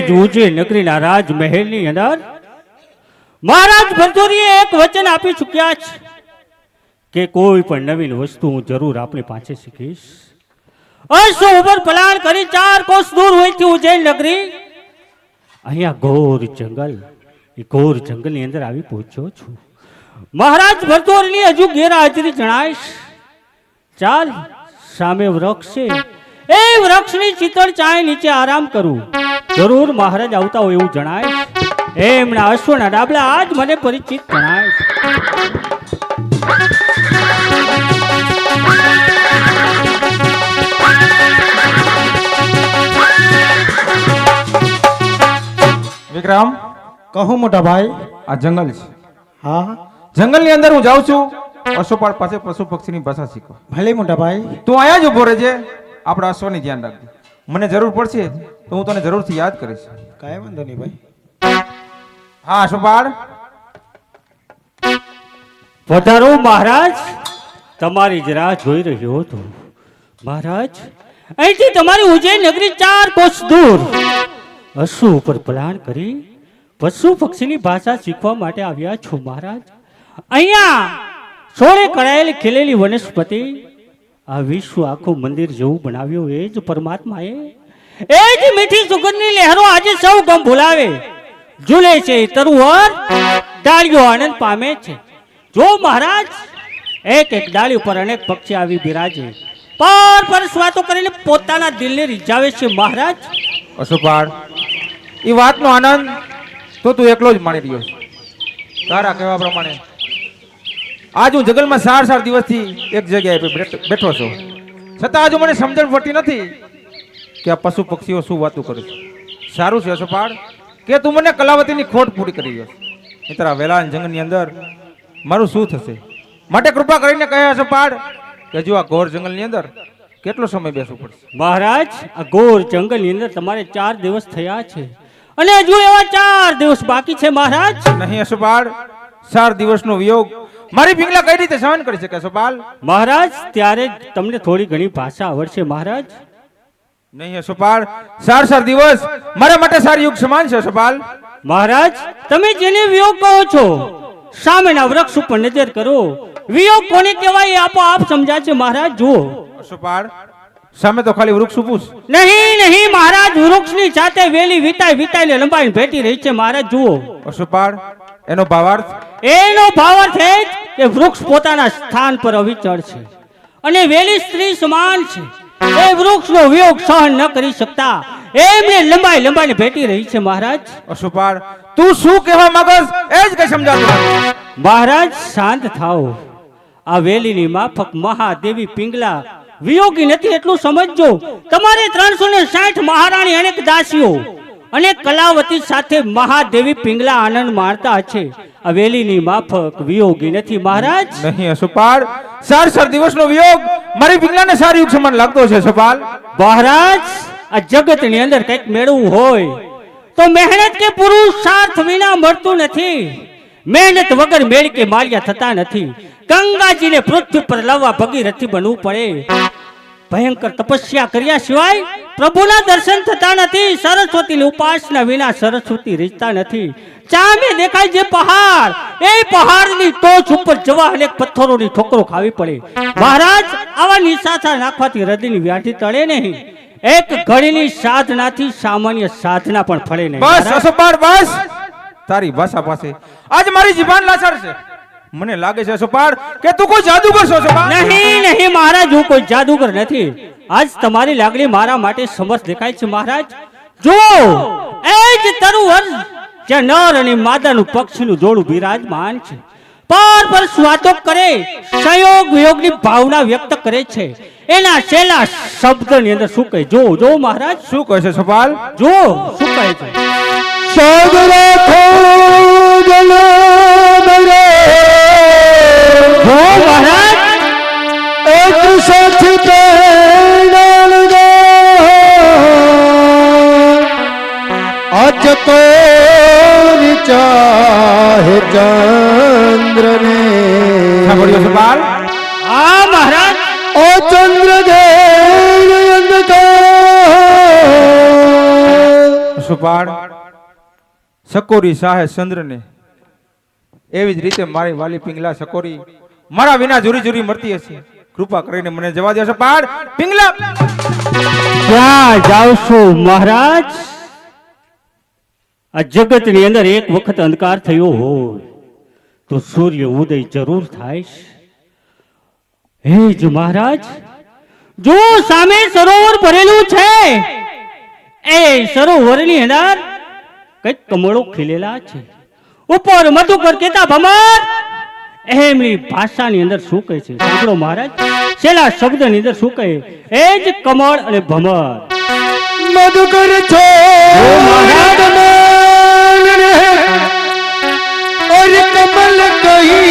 જ નગરીના રાજમહેલની અંદર મહારાજ ભરતોરીએ એક વચન આપી ચૂક્યા છે કે કોઈ પણ નવીન વસ્તુ હું જરૂર આપણી પાસે શીખીશ. અસો ઉપર પલાણ કરી ચાર કોસ દૂર હોયથી ઉજ્જૈન નગરી. અહીંયા ઘોર જંગલ, એ ઘોર જંગલની અંદર આવી પહોંચ્યો છું. મહારાજ ભરતોરની હજુ ગેરહાજરી જણાઈશ. ચાલ, સામે વૃક્ષ છે. એ વૃક્ષની ચિતળ ચાય નીચે આરામ કરું. જરૂર મહારાજ આવતા હોય એવું જણાય. એમના અશ્વના ડાબલા આજ મને પરિચિત જણાય વિક્રમ કહું મોટા ભાઈ. આ જંગલ છે. હા? જંગલની અંદર હું જાઉં છું. પશુપાળ પાસે પશુ પક્ષીની ભાષા શીખવા. ભલે મોટા ભાઈ. તું અહીંયા જ ઊભો રહેજે. આપણા અશ્વની ધ્યાન રાખજે. મને જરૂર પડશે તો હું તને જરૂરથી યાદ કરીશ. કાંઈ વાંધો નહીં ભાઈ. હા સુપાળ પધારો મહારાજ. તમારી જ રાહ જોઈ રહ્યો હતો. મહારાજ અહીંથી તમારી ઉજ્જૈન નગરી ચાર કોસ દૂર. અશુ ઉપર પ્લાન કરી પશુ પક્ષીની ભાષા શીખવા માટે આવ્યા છો મહારાજ. અહીંયા સોળે કરાયેલી ખીલેલી વનસ્પતિ આ વિશ્વ આખું મંદિર જેવું બનાવ્યું એ જ પરમાત્માએ. એ જ મીઠી સુગંધની લહેરો આજે સૌ ગમ ભૂલાવે. ઝૂલે છે તરુવર ડાળીઓ આનંદ પામે છે. જો મહારાજ એક એક ડાળી ઉપર અનેક પક્ષી આવી બિરાજે. પર પર વાતો કરીને પોતાના દિલને રીઝાવે છે મહારાજ. અશુપાળ એ વાતનો આનંદ તો તું એકલો જ માણી રહ્યો છે. તારા કહેવા પ્રમાણે આજ હું જંગલમાં સાર સાર દિવસથી એક જગ્યાએ બેઠો છું. છતાં હજુ મને સમજણ પડતી નથી કે આ પશુ પક્ષીઓ શું વાતું કરે છે. સારું છે અશ્વપાળ કે તું મને કલાવતીની ખોટ પૂરી કરી રહ્યો મિત્ર વેલાન જંગલની અંદર મારું શું થશે? માટે કૃપા કરીને કહે અશ્વપાળ કે હજુ આ ઘોર જંગલની અંદર કેટલો સમય બેસવું પડશે? મહારાજ આ ઘોર જંગલની અંદર તમારે ચાર દિવસ થયા છે. અને હજુ એવા ચાર દિવસ બાકી છે મહારાજ. નહીં અશોપાલ ચાર દિવસનો વિયોગ મારી પિંગલા કઈ રીતે સહન કરી શકે અશોપાલ મહારાજ ત્યારે તમને થોડી ઘણી ભાષા આવડશે મહારાજ. નહીં અશોપાલ સાર સાર દિવસ. મારા માટે સાર યુગ સમાન છે અશોપાલ મહારાજ તમે જેને વિયોગ કહો છો સામેના વૃક્ષ ઉપર નજર કરો. વિયોગ કોને કહેવાય એ સમજાય સમજાશે મહારાજ જુઓ. અશોપાલ સામે તો ખાલી વૃક્ષ ઉભું નહીં નહીં મહારાજ વૃક્ષની સાથે વેલી વિતાઈ વિતાઈને લંબાઈને ભેટી રહી છે મહારાજ જુઓ. સુપાળ એનો ભાવાર્થ એનો ભાવ છે કે વૃક્ષ પોતાના સ્થાન પર અવિચળ છે અને વેલી સ્ત્રી સમાન છે. એ વૃક્ષનો વિયોગ સહન ન કરી શકતા. એમને લંબાઈ લંબાઈને ભેટી રહી છે મહારાજ. અશુપાળ તું શું કહેવા માંગસ એ જ કઈ સમજાતું મહારાજ શાંત થાઓ. આ વેલીની માફક મહાદેવી પિંગલા વિયોગી નથી એટલું સમજજો. તમારે ત્રણસો ને સાઠ મહારાણી અનેક દાસીઓ અને કલાવતી સાથે મહાદેવી પિંગલા આનંદ માણતા છે. આ વેલીની માફક વિયોગી નથી મહારાજ? નહીં અશોપાલ ચાર ચાર દિવસનો વિયોગ મારી પિંગલાને સારી યુગ સમાન લાગતો છે અશોપાલ મહારાજ આ જગતની અંદર કંઈક મેળવવું હોય તો મહેનત કે પુરુષાર્થ વિના મળતું નથી. મહેનત વગર મેળ કે માલ્યા થતા નથી. ગંગાજીને પૃથ્વી પર લાવવા ભગીરથી બનવું પડે. ભયંકર તપસ્યા કર્યા સિવાય પ્રભુના દર્શન થતા નથી, સરસ્વતીની ઉપાસના વિના સરસ્વતી રીતતા નથી. ચામે દેખાય જે પહાડ, એ પહાડની ટોચ ઉપર જવા અનેક પથ્થરોની ઠોકરો ખાવી પડે. મહારાજ, આવા નિશાથા નાખવાથી હૃદયની વ્યાધિ તળે નહીં. એક ઘડીની સાધનાથી સામાન્ય સાધના પણ ફળે નહીં. બસ. બસ. તારી ભાષા પાસે. આજ મારી જીભાન લાચાર છે. મને લાગે છે અશોપાલ કે તું કોઈ જાદુગર છો અશોપાલ નહીં નહીં મહારાજ હું કોઈ જાદુગર નથી. આજ તમારી લાગણી મારા માટે સમર્થ દેખાય છે મહારાજ. જો એ જ તરુવર જ્યાં નર અને માદાનું પક્ષીનું જોડું બિરાજમાન છે. પર પર સ્વાતો કરે સંયોગ વિયોગની ભાવના વ્યક્ત કરે છે. એના છેલ્લા શબ્દની અંદર શું કહે? જો જો મહારાજ. શું કહે છે અશોપાલ જો શું કહે છે? જો મહારાજ અજ તો ચાહે ચંદ્ર ને સાંભળ્યો અશોપાલ હા મહારાજ ઓ ચંદ્ર અશુપાળ સકોરી શાહે ચંદ્રને એવી જ રીતે મારી વાલી પિંગલા સકોરી મારા વિના જુરી જુરી મરતી હશે. કૃપા કરીને મને જવા દેશો પાડ. પિંગલા ક્યાં છો મહારાજ? આ જગતની અંદર એક વખત અંધકાર થયો હોય તો સૂર્ય ઉદય જરૂર થાય હે જ મહારાજ, જો સામે સરોવર ભરેલું છે, એ સરોવરની અંદર કંઈક કમળો ખીલેલા છે. ઉપર મધુકર કેતા ભમર એમની ભાષાની અંદર શું કહે છે? સાંભળો મહારાજ. છેલ્લા શબ્દની અંદર શું કહે? એ જ કમળ અને ભમર. મધુકર છો મહારાજ કમલ કહી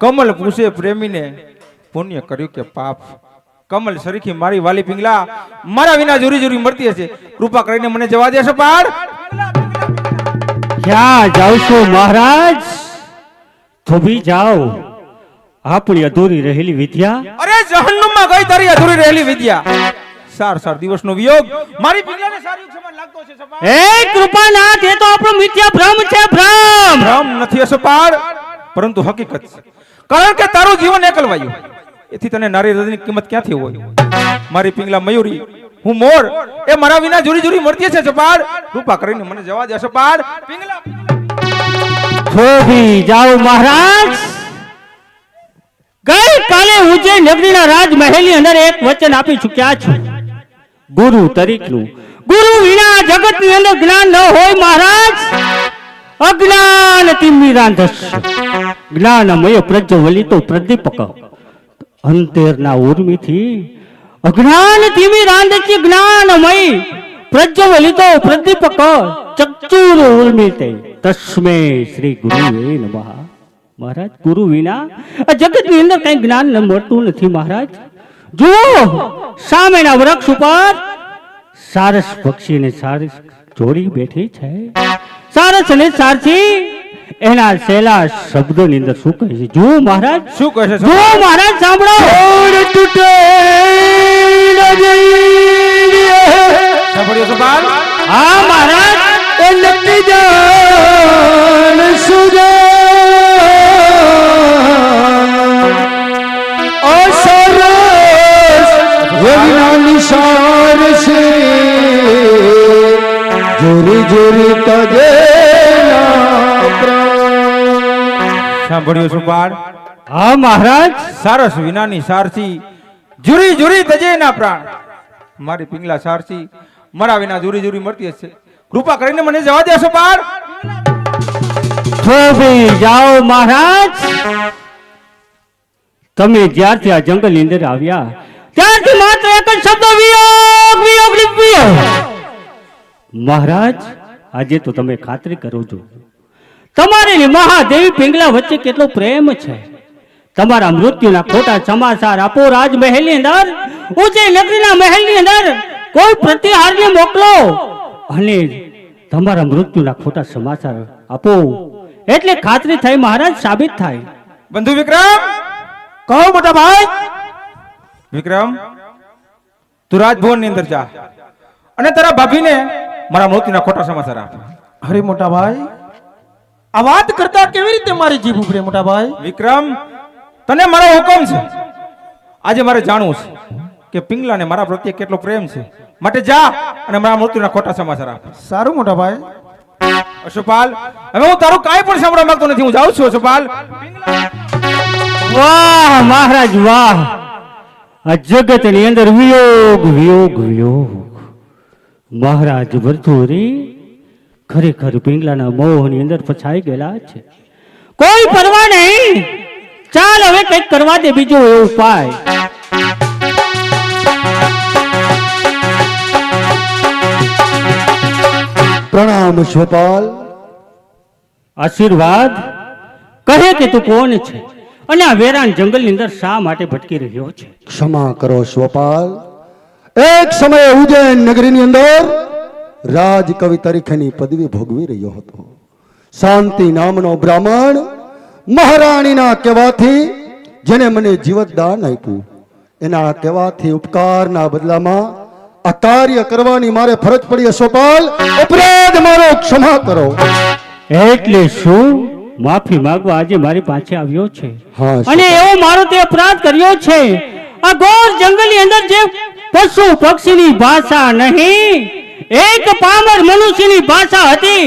કમલ પૂછે પ્રેમીને પુણ્ય કર્યું કે પાપ? કમલ સરીખી મારી વાલી પિંગલા મારા વિના જોરી જુરી મળતી હશે. કૃપા કરીને મને જવા દેશો પાર ક્યાં જાવ છો મહારાજ? થોભી જાઓ. આપણી અધૂરી રહેલી વિદ્યા. અરે જહન્નુમમાં ગઈ તારી અધૂરી રહેલી વિદ્યા. સાર સાર દિવસનો વિયોગ. મારી પિંગલાને સારું સમાન લાગતો છે સપાર એ કૃપાનાથ એ તો આપણો મિથ્યા ભ્રમ છે ભ્રમ. ભ્રમ નથી અસપાર પરંતુ હકીકત છે. કારણ કે તારું જીવન એકલવાયું. એથી તને નારી હૃદયની કિંમત ક્યાંથી હોય? મારી પિંગલા મયુરી, હું મોર, એ મારા વિના જુરી જુરી મરતી છે ચપાડ કૃપા કરીને મને જવા દે સપાળ પિંગલા. જાઓ મહારાજ. ગઈ કાલે ઉજ્જૈન નગરીના રાજમહેલની અંદર એક વચન આપી ચૂક્યા છું. ગુરુ તરીકનું. ગુરુ વિના જગતની અંદર જ્ઞાન ન હોય મહારાજ. અજ્ઞાન તિમિરાંધસ્ય જ્ઞાનમય પ્રજ્વલિતો પ્રદીપક. અંતેરના ઉર્મિથી અજ્ઞાન ધીમી રાંધતી જ્ઞાનમય પ્રજ્વલિતો પ્રદીપક ચક્ષુર ઉર્મિતે. તસ્મે શ્રી ગુરુવે નમઃ. મહારાજ, ગુરુ વિના આ જગતની અંદર કઈ જ્ઞાન મળતું નથી મહારાજ. જુઓ, સામેના વૃક્ષ ઉપર સારસ પક્ષી ને સારસ જોડી બેઠી છે. સારસ અને સારથી એના સેલા શબ્દો ની અંદર શું કહે છે? જો મહારાજ. શું કહે છે? જો મહારાજ સાંભળો. તૂટે સાંભળ્યો સુભાન હા મહારાજ. એ નક્કી જાણ સુજે ઓ છે. જોરી જોરી તજે સાંભળ્યો સપાળ હા મહારાજ. સારસ વિનાની સારસી. જુરી જુરી તજે ના પ્રાણ. મારી પિંગલા સારસી મારા વિના જુરી જુરી મરતી હશે. કૃપા કરીને મને જવા દેશો સપાળ થોભી જાઓ મહારાજ. તમે જ્યારથી આ જંગલની અંદર આવ્યા ત્યારથી માત્ર એક જ શબ્દ વિયોગ વિયોગ વિયોગ. મહારાજ આજે તો તમે ખાતરી કરો છો. તમારી ને મહાદેવી પિંગલા વચ્ચે કેટલો પ્રેમ છે? તમારા મૃત્યુના ખોટા સમાચાર આપો રાજમહેલની અંદર ઉજ્જૈન નગરીના મહેલની અંદર કોઈ પ્રતિહારને મોકલો. અને તમારા મૃત્યુના ખોટા સમાચાર આપો. એટલે ખાતરી થાય મહારાજ સાબિત થાય. બંધુ વિક્રમ કહો મોટા ભાઈ. વિક્રમ તું રાજભવનની અંદર જા. અને તારા ભાભીને મારા મૃત્યુના ખોટા સમાચાર આપ. હરે મોટા ભાઈ આ વાત કરતા કેવી રીતે મારી જીભ ઉભરે મોટા ભાઈ વિક્રમ તને મારો હુકમ છે. આજે મારે જાણવું છે કે પિંગલાને મારા પ્રત્યે કેટલો પ્રેમ છે. માટે જા અને મારા મૃત્યુના ખોટા સમાચાર આપ. સારું મોટા ભાઈ અશુપાલ હવે હું તારું કાંઈ પણ સાંભળવા માંગતો નથી. હું જાઉં છું અશુપાલ. વાહ મહારાજ વાહ. આ જગતની અંદર વિયોગ વિયોગ વિયોગ. મહારાજ ભરતુરી ખરેખર પિંગલાના મોહની અંદર ફસાઈ ગયેલા છે. કોઈ પરવા નહીં. ચાલ હવે કંઈક કરવા દે બીજો એવો ઉપાય. પ્રણામ સ્વપાલ. આશીર્વાદ. કહે કે તું કોણ છે? અને આ વેરાન જંગલની અંદર શા માટે ભટકી રહ્યો છે? ક્ષમા કરો સ્વપાલ. એક સમયે ઉજ્જૈન નગરીની અંદર રાજકવિ તરીકેની પદવી ભોગવી રહ્યો હતો. શાંતિ નામનો બ્રાહ્મણ મહારાણીના કહેવાથી જેને મને જીવતદાન આપ્યું. એના કહેવાથી ઉપકારના બદલામાં આ કાર્ય કરવાની મારે ફરજ પડી અશોપાલ. અપરાધ મારો ક્ષમા કરો. એટલે શું? માફી માંગવા આજે મારી પાસે આવ્યો છે. અને એવો મારો તે અપરાધ કર્યો છે. આ ઘોર જંગલની અંદર જે પશુ પક્ષીની ભાષા નહીં. એક પામર મનુષ્યની ભાષા હતી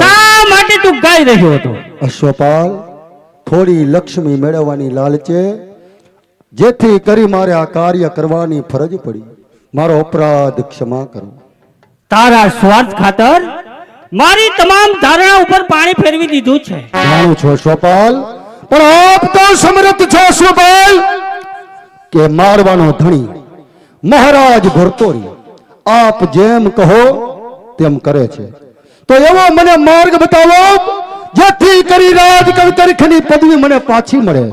શા માટે તું ગાઈ રહ્યો હતો? અશ્વપાલ થોડી લક્ષ્મી મેળવવાની લાલચે જેથી કરી મારે આ કાર્ય કરવાની ફરજ પડી. મારો અપરાધ ક્ષમા કરો. તારા સ્વાર્થ ખાતર મારી તમામ ધારણા ઉપર પાણી ફેરવી દીધું છે. જાણું છો અશ્વપાલ? પણ આપ તો સમર્થ છો અશ્વપાલ કે મારવાનો ધણી મહારાજ ભરતોરી આપ જેમ કહો તેમ કરે છે. તો એવો મને માર્ગ બતાવો જેથી કરી રાજ કવિ તરીકેની પદવી મને પાછી મળે.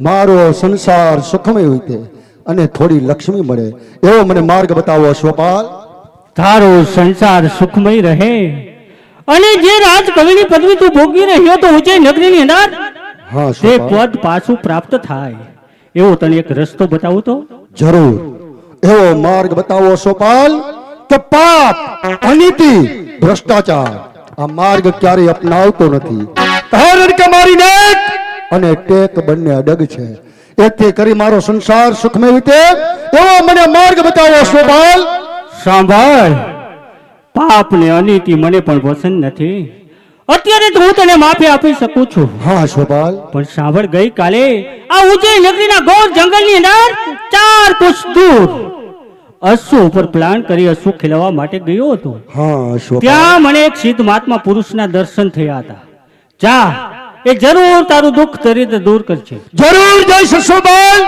મારો સંસાર સુખમય હોય તે અને થોડી લક્ષ્મી મળે. એવો મને માર્ગ બતાવો અશ્વપાલ તારો સંસાર સુખમય રહે. અને જે રાજકવિની પદવી તું ભોગવી રહ્યો તો ઉજય નગરીની અંદર હા તે પદ પાછું પ્રાપ્ત થાય. એવો તને એક રસ્તો બતાવું તો? જરૂર. એવો માર્ગ બતાવો સોપાલ, કે પાપ, અનીતિ, ભ્રષ્ટાચાર. આ માર્ગ ક્યારેય અપનાવતો નથી. કારણ કે મારી નેક અને ટેક બંને અડગ છે. એથી કરી મારો સંસાર સુખમય રીતે. એવો મને માર્ગ બતાવો સોપાલ. સાંભળ. પાપ ને અનીતિ મને પણ પસંદ નથી. અત્યારે તો હું તને માફી આપી શકું છું. હા શોભાલ પણ સાંભળ ગઈ કાલે આ ઉજ્જૈન નગરીના ગોળ જંગલની અંદર ચાર કોષ દૂર અશ્વ ઉપર પ્લાન કરી અશ્વ ખીલવવા માટે ગયો હતો. હા ત્યાં મને એક સિદ્ધ મહાત્મા પુરુષના દર્શન થયા હતા. જા એ જરૂર તારું દુઃખ દરિદ્ર દૂર કરશે જરૂર જઈશ સોપાલ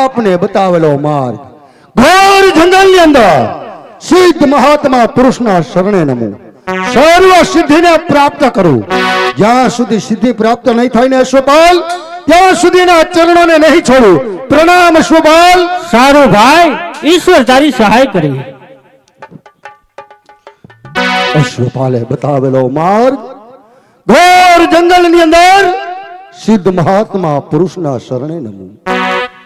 આપને બતાવેલો માર્ગ. ઘોર જંગલની અંદર સિદ્ધ મહાત્મા પુરુષના શરણે નમું. સર્વ સિદ્ધિને પ્રાપ્ત કરું. જ્યાં સુધી સિદ્ધિ પ્રાપ્ત નહીં થાય ને અશ્વપાલ ત્યાં સુધીના ચરણોને નહીં છોડું. પ્રણામ અશ્વપાલ. સારું ભાઈ ઈશ્વર તારી સહાય કરી. અશ્વપાલે બતાવેલો માર્ગ ઘોર જંગલની અંદર સિદ્ધ મહાત્મા પુરુષના શરણે નમું.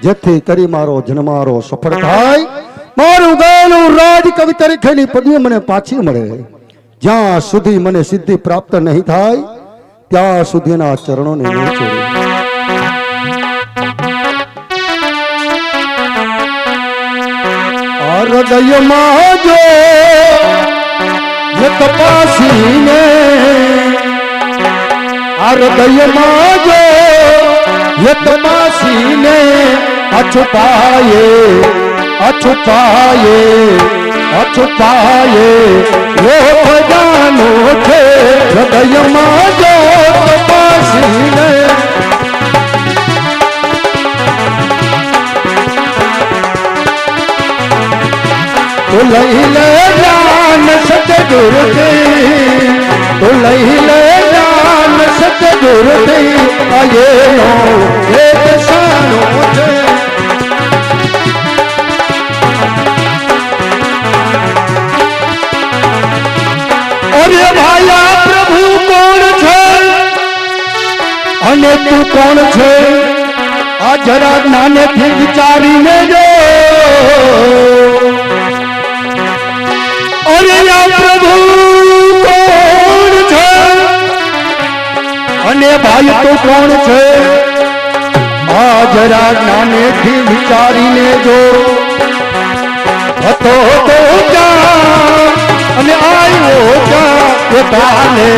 જેથી કરી મારો જન્મારો સફળ થાય. મારું ગાયનું રાજ કવિ તરીકેની પદવી મને પાછી મળે. જ્યાં સુધી મને સિદ્ધિ પ્રાપ્ત નહીં થાય, ત્યાં સુધીના ચરણોને નહીં છોડું આ હૃદયમાં જો જે તપાસીને, આ હૃદયમાં જો જે તપાસીને અછુપાયે અછુપાયે અછુપાયે અરે ભાયા પ્રભુ કોણ છે? અને તું કોણ છે? આ જરા નાનેથી વિચારીને જો. અરે આ પ્રભુ કોણ છે? અને ભાઈ તો કોણ છે? આ જરા નાનેથી વિચારીને જો. હતો તો ક્યાં અને આવ્યો ક્યાં કાલે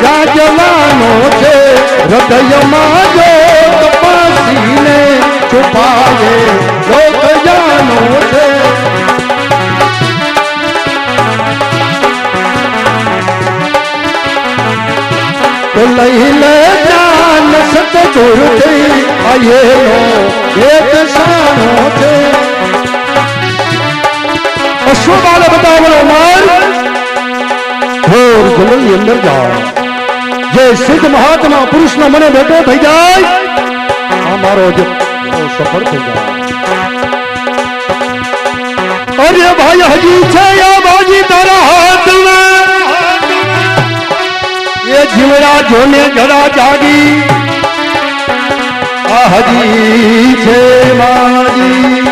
ક્યાં જવાનો છે હૃદયમાં જો તપાસીને છુપાયે લોક જાનો છે તો લઈ લે જાન સતગુરુથી આયેલો એક સાનો છે અશ્વપાલે બતાવેલો માર્ગ ઘોર જંગલની અંદર જાઓ. જે સિદ્ધ મહાત્મા પુરુષનો મને ભેટો થઈ જાય અમારો જ સફળ થઈ જાય. અરે ભાઈ હજી છે આ બાજી તારા હાથમાં. એ જીવડા જોને જરા જાગી. આ હજી છે બાજી.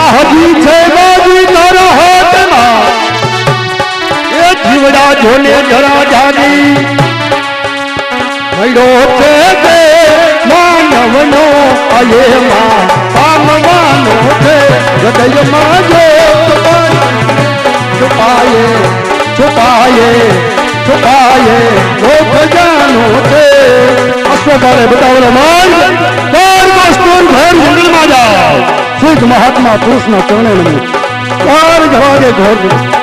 આ હજી છે જોને જરા જાગી મળ્યો છે તે માનવનો અયેમાં પામવાનો છે હૃદયમાં જો છુપાયે છુપાયે છુપાયે ઓ જાનો છે. અશ્વકારે બતાવેલો માન ચાર વસ્તુ ઘર જંગલમાં જાઓ શુદ્ધ મહાત્મા પુરુષના ચરણે નમો. ચાર જવાગે ઘોર